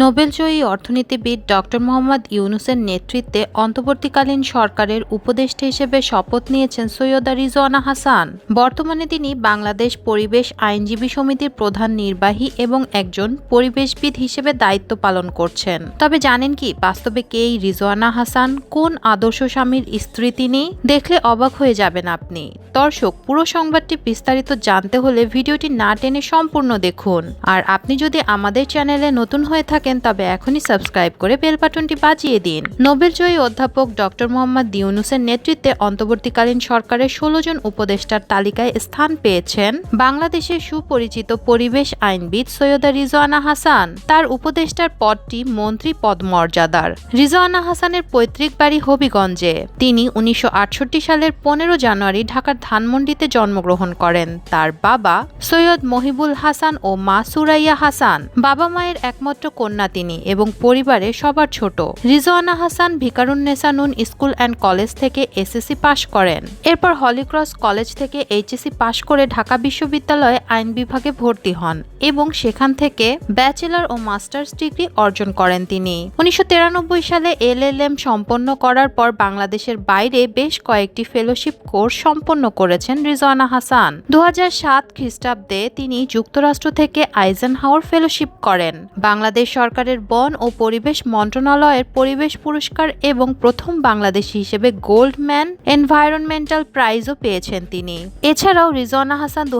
নোবেলজয়ী অর্থনীতিবিদ ডক্টর মোহাম্মদ ইউনুসের নেতৃত্বে অন্তর্বর্তীকালীন সরকারের উপদেষ্টা হিসেবে শপথ নিয়েছেন সৈয়দা রিজওয়ানা হাসান। বর্তমানে তিনি বাংলাদেশ পরিবেশ আইনজীবী সমিতির প্রধান নির্বাহী এবং একজন পরিবেশবিদ হিসেবে দায়িত্ব পালন করছেন। তবে জানেন কি, বাস্তবে কে এই রিজওয়ানা হাসান? কোন আদর্শ স্বামীর স্ত্রী তিনি? দেখলে অবাক হয়ে যাবেন আপনি। দর্শক, পুরো সংবাদটি বিস্তারিত জানতে হলে ভিডিওটি না টেনে সম্পূর্ণ দেখুন। আর আপনি যদি আমাদের চ্যানেলে নতুন হয়ে থাকেন তবে এখনই সাবস্ক্রাইব করে বেল বাটনটি বাজিয়ে দিন। নোবেলজয়ী অধ্যাপক ডক্টর মোহাম্মদ ইউনুসের নেতৃত্বে অন্তর্বর্তীকালীন সরকারের ষোলো জন উপদেষ্টার তালিকায় স্থান পেয়েছেন বাংলাদেশের সুপরিচিত পরিবেশ আইনবিদ সৈয়দা রিজওয়ানা হাসান। তার উপদেষ্টার পদটি মন্ত্রী পদমর্যাদার। রিজওয়ানা হাসানের পৈতৃক বাড়ি হবিগঞ্জে। তিনি উনিশশো আটষট্টি সালের পনেরো জানুয়ারি ঢাকার ধানমন্ডিতে জন্মগ্রহণ করেন। তার বাবা সৈয়দ মহিবুল হাসান ও মা সুরাইয়া হাসান। বাবা মায়ের একমাত্র কন্যা তিনি এবং পরিবারে সবার ছোট। Rizwana Hasan Viqarunnisa Noon school and college থেকে এসএসসি পাশ করেন। এরপর হলিক্রস কলেজ থেকে এইচএসসি পাশ করে ঢাকা বিশ্ববিদ্যালয়ে আইন বিভাগে ভর্তি হন এবং সেখান থেকে ব্যাচেলার ও মাস্টার্স ডিগ্রি অর্জন করেন তিনি। উনিশশো তিরানব্বই সালে এলএলএম সম্পন্ন করার পর বাংলাদেশের বাইরে বেশ কয়েকটি ফেলোশিপ কোর্স সম্পন্ন করেছেন রিজওয়ানা হাসান। দু হাজার সাত খ্রিস্টাব্দে তিনি যুক্তরাষ্ট্র থেকে আইজেনহাওয়ার ফেলোশিপ করেন। বাংলাদেশ সরকারের বন ও পরিবেশ মন্ত্রণালয়ের পরিবেশ পুরস্কার এবং প্রথম বাংলাদেশি হিসেবে গোল্ডম্যান এনভায়রনমেন্টাল প্রাইজও পেয়েছেন তিনি। এছাড়াও রিজওয়ানা হাসান দু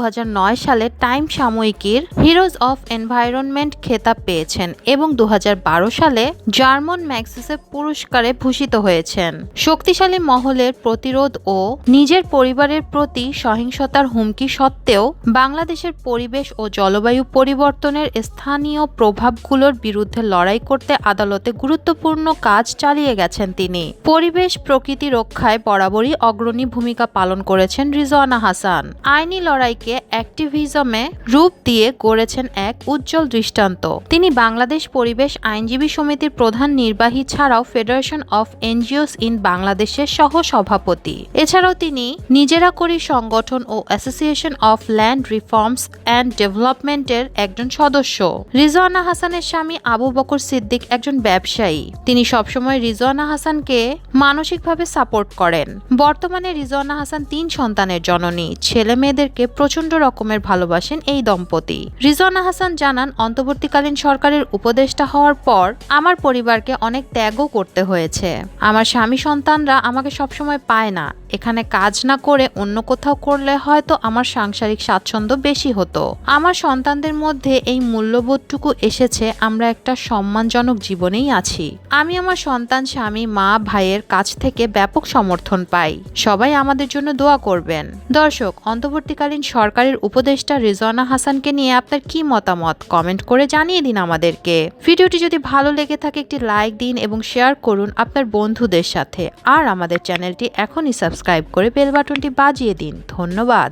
সালে টাইম সাময়িকীর হিরোজ অফ এনভায়রনমেন্ট খেতাব পেয়েছেন এবং দু হাজার বারো সালে জার্মান ম্যাক্সিসের পুরস্কারে ভূষিত হয়েছেন। শক্তিশালী মহলের প্রতিরোধ ও নিজের পরিবারের প্রতি সহিংসতার হুমকি সত্ত্বেও বাংলাদেশের পরিবেশ ও জলবায়ু পরিবর্তনের স্থানীয় প্রভাবগুলোর বিরুদ্ধে লড়াই করতে আদালতে গুরুত্বপূর্ণ কাজ চালিয়ে গেছেন তিনি। পরিবেশ, প্রকৃতি রক্ষায় বরাবরই অগ্রণী ভূমিকা পালন করেছেন রিজওয়ানা হাসান। আইনি লড়াইকে অ্যাক্টিভিজমে রূপ দিয়ে গড়েছেন এক উজ্জ্বল দৃষ্টান্ত। তিনি বাংলাদেশ পরিবেশ আইনজীবী সমিতির প্রধান নির্বাহী ছাড়াও ফেডারেশন অফ এনজিওস ইন বাংলাদেশের সহ সভাপতি এছাড়াও তিনি নিজেরা করি সংগঠন ও association of land reforms and ডেভেলপমেন্টের একজন সদস্য। রিজওয়ানা হাসানের স্বামী আবু বকর সিদ্দিক একজন ব্যবসায়ী। তিনি সবসময় রিজওয়ানা হাসানকে মানসিকভাবে সাপোর্ট করেন। বর্তমানে রিজওয়ানা হাসান তিন সন্তানের জননী। ছেলে মেয়েদেরকে প্রচণ্ড রকমের ভালোবাসেন এই দম্পতি। রিজওয়ানা হাসান জানান, অন্তর্বর্তীকালীন সরকারের উপদেষ্টা হওয়ার পর আমার পরিবারকে অনেক ত্যাগও করতে হয়েছে। আমার স্বামী সন্তানরা আমাকে সবসময় পায় না। এখানে কাজ না করে অন্য কোথাও করলে হয়তো আমার সাংসারিক স্বাচ্ছন্দ্য বেশি হতো। আমার সন্তানদের মধ্যে এই মূল্যবোধটুকু এসেছে, আমরা একটা সম্মানজনক জীবনেই আছি। আমি আমার সন্তান, স্বামী, মা, ভাইয়ের কাছ থেকে ব্যাপক সমর্থন পাই। সবাই আমাদের জন্য দোয়া করবেন। দর্শক, অন্তর্বর্তীকালীন সরকারের উপদেষ্টা রিজওয়ানা হাসানকে নিয়ে আপনার কি মতামত? কমেন্ট করে জানিয়ে দিন আমাদেরকে। ভিডিওটি যদি ভালো লেগে থাকে, একটি লাইক দিন এবং শেয়ার করুন আপনার বন্ধুদের সাথে। আর আমাদের চ্যানেলটি এখনই সাবস্ক্রাইব করে বেল বাটনটি বাজিয়ে দিন। ধন্যবাদ।